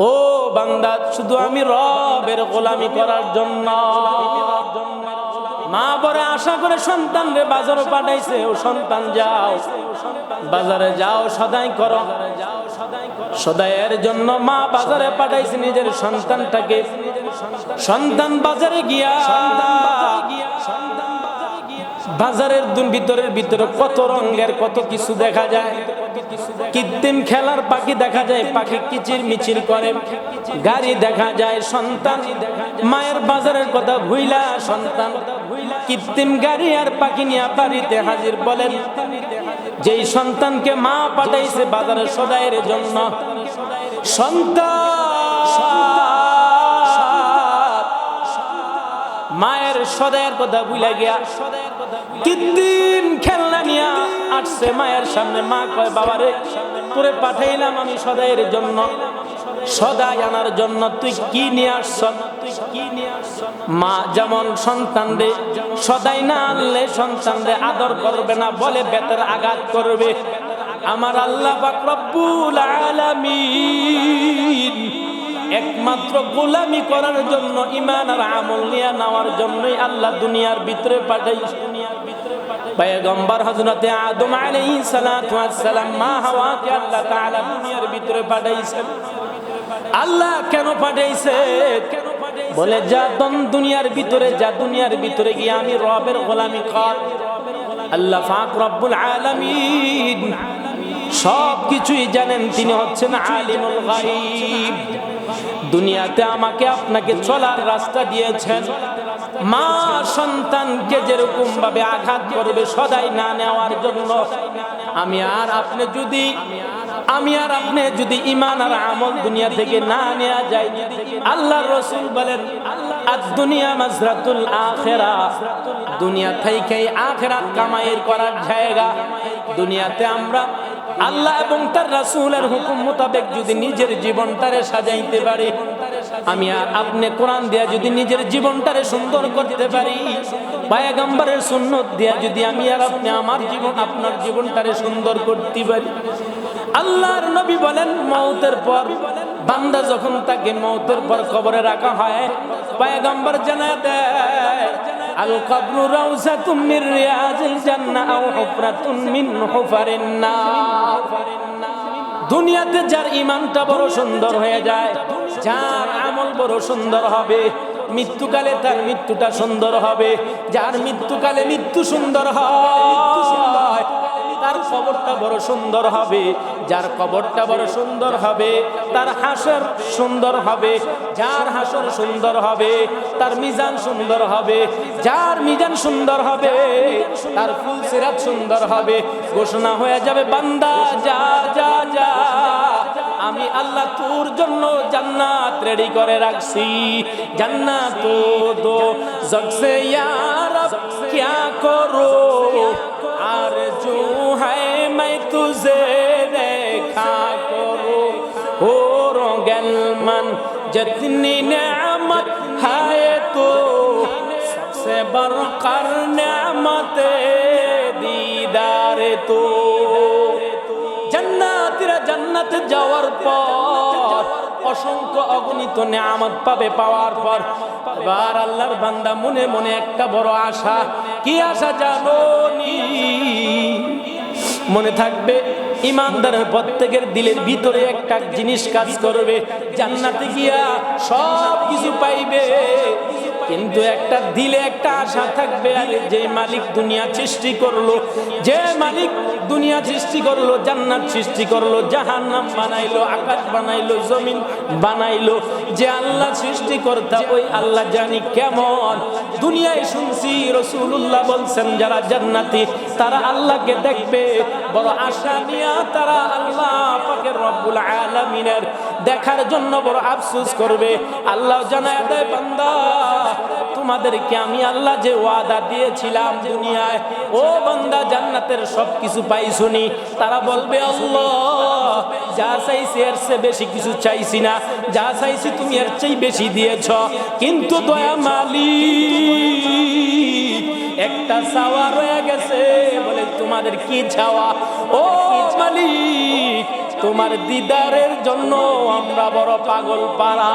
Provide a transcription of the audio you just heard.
ও বান্দা, শুধু আমি রবের গোলামি করার জন্য। মা পরে আশা করে সন্তান রে বাজারে পাঠাইছে, ও সন্তান যাও। বাজারে যাও, সদাই করো। সদাইয়ের জন্য মা বাজারে পাঠাইছে নিজের সন্তানটাকে। সন্তান বাজারে গিয়া বাজারের দুন ভিতরের ভিতরে কত রঙের কত কিছু দেখা যায়। কৃত্রিম খেলার পাখি দেখা যায়, পাখি কিচির মিচির করে। গাড়ি দেখা যায়, সন্তান। মায়ের বাজারের কথা ভুইলা, সন্তান। কৃত্রিম গাড়ি আর পাখি নিয়ে বাড়িতে হাজির বলেন, যেই সন্তানকে মা পাঠাইছে বাজারে সদাইয়ের জন্য। সন্তান! মায়ের সদায়ের কথা ভুলে গিয়া কৃত্রিম খেলনা নিয়া আসছে মায়ের সামনে। মা কয়, বাবারে, তোরে পাঠাইলাম আমি সদায়ের জন্য। সদাই আনার জন্য তুই কি নিয়ে আসছ? মা, যেমন সন্তান রে সদাই না আনলে সন্তান রে আদর করবে না, বলে বেতের আঘাত করবে। আমার আল্লাহ রব্বুল আলামিন একমাত্র গোলামি করার জন্য ইমান আর আমল নিয়ে নেওয়ার জন্যই আল্লাহ দুনিয়ার ভিতরে পাঠাইছে পয়গম্বর মা দুনিয়ার ভিতরে আল্লাহ কেন পাঠাইছে? বলে, যা দন দুনিয়ার ভিতরে, যা দুনিয়ার ভিতরে গিয়ে আমি রবের গোলামি কর। আল্লাহ সব কিছুই জানেন, তিনি হচ্ছেন আলিমুল গাইব দুনিয়াতে আমাকে আপনাকে চলার রাস্তা দিয়েছেন। মা সন্তানকে যেরকম ভাবে আঘাত করবে, সদাই না নেওয়ার জন্য। আমি আর আপনি যদি, আমি আর আপনি যদি ইমান আর আমল দুনিয়া থেকে না নেওয়া যায় আল্লাহ রসুল বলেন, আজ দুনিয়া মাজরাতুল আখেরা। দুনিয়া থেকে আখেরাত কামাইয়ের করার জায়গা। দুনিয়াতে আমরা আল্লাহ এবং তার রাসূলের হুকুম মোতাবেক যদি নিজের জীবনটারে সাজাইতে পারি, আমি আর আপনি কোরআন দিয়া যদি নিজের জীবনটারে সুন্দর করতে পারি, পায়গাম্বারের সুন্নত দিয়া যদি আমি আর আপনি আমার জীবন, আপনার জীবনটারে সুন্দর করতে পারি। আল্লাহর নবী বলেন, মৌতের পর বান্দা যখন তাকে মৌতের পর কবরে রাখা হয়, পায়গাম্বার জানা দেয়। আল কবরু রাউসাতুম মির রিয়াজিল জান্নাহ আও হুফরাতুন মিন হুফারিন দুনিয়াতে যার ইমানটা বড় সুন্দর হয়ে যায়, যার আমল বড় সুন্দর হবে, মৃত্যুকালে তার মৃত্যুটা সুন্দর হবে, যার মৃত্যুকালে মৃত্যু সুন্দর হয়। তার কবরটা বড় সুন্দর হবে যার কবরটা বড় সুন্দর হবে তার হাসর সুন্দর হবে যার হাসর সুন্দর হবে তার মিজান সুন্দর হবে যার মিজান সুন্দর হবে তার ফুল সিরাত সুন্দর হবে ঘোষণা হয়ে যাবে বান্দা যা যা যা আমি আল্লাহ তোর জন্য জান্নাত রেডি করে রাখছি জান্নাত তো দো জগসে ইয়ার क्या करो आरज़ू है मैं तुझे देखा करो हो रोगल मन जितनी नेमत है तो सबसे बरकर नेमत दीदार तो জান্নাতীরা জান্নাতে যাওয়ার পর অসংখ্য অগণিত নিয়ামত পাবে পাওয়ার পর এবার আল্লাহর বান্দা মনে মনে একটা বড় আশা কি আশা জানো নি মনে থাকবে, ইমানদার প্রত্যেকের দিলের ভিতরে একটা জিনিস কাজ করবে, জান্নাতে গিয়া সব কিছু পাইবে। কিন্তু একটা দিলে একটা আশা থাকবে, আর যে মালিক দুনিয়া সৃষ্টি করল, যে মালিক দুনিয়া সৃষ্টি করল, জান্নাত সৃষ্টি করল, জাহান্নাম বানাইলো, আকাশ বানাইলো, জমিন বানাইলো যে আল্লাহ সৃষ্টি করতা ওই আল্লাহ জানি কেমন। দুনিয়ায় শুনছি রসুল্লাহ বলছেন, যারা জান্নাতি, তারা আল্লাহকে দেখবে। বড় আশা নিয়া তারা আল্লাহ পাকের রব্বুল আলামিনের দেখার জন্য বড় আফসোস করবে। আল্লাহ জানায়, দেয় বান্দা, তোমাদেরকে আমি আল্লাহ যে ওয়াদা দিয়েছিলাম দুনিয়ায়, ও বান্দা, জান্নাতের সব কিছু পাই শুনি তারা বলবে, আল্লাহ যা চাইছি এর চেয়ে বেশি কিছু চাইছি না। যা চাইছি তুমি এর চেয়ে বেশি দিয়েছ। কিন্তু দয়া মালি একটা চাওয়া রয়ে গেছে বলে তোমাদের কি চাওয়া? ও মালিক, তোমার দিদারের জন্য আমরা বড় পাগল পারা